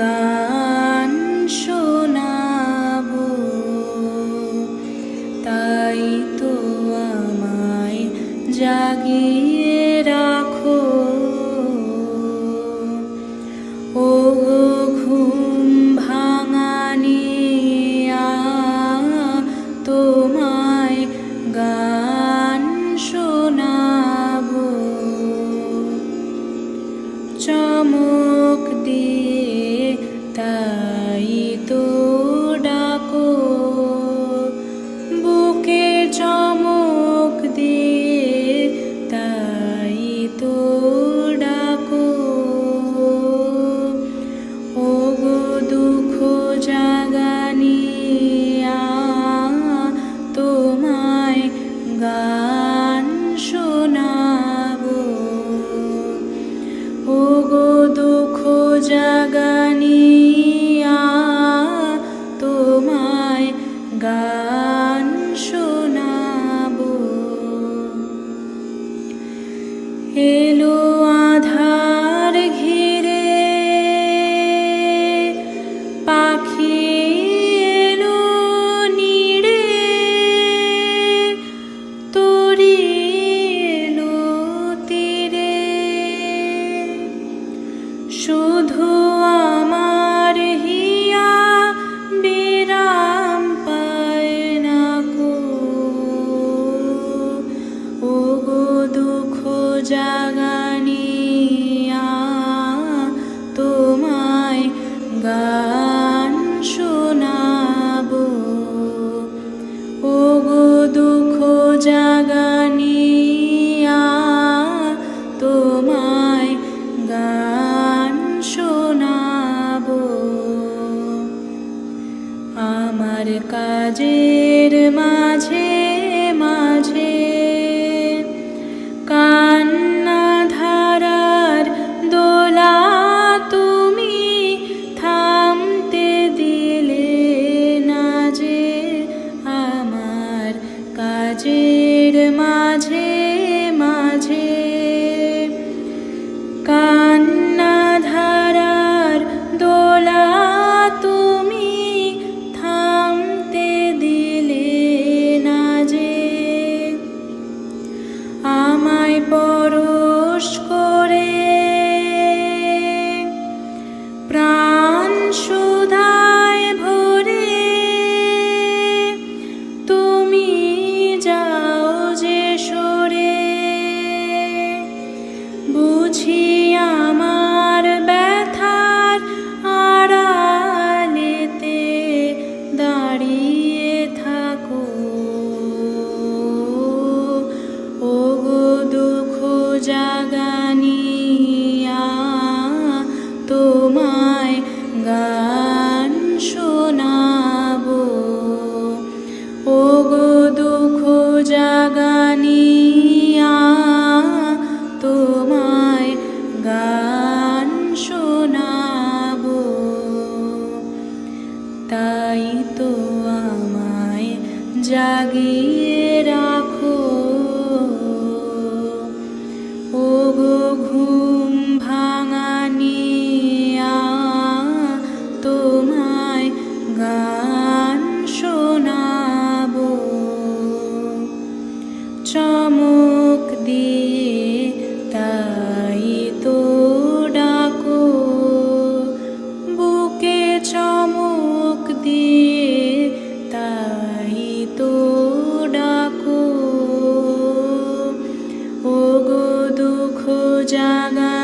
গান শোনাব। তাই তো আমায় জাগিয়ে muita শুধু কাজে তোমায় গান শোনাব। তাই তো আমায় জাগিয়ে রাখো। ও ভাঙানিয়া তোমায় Jana.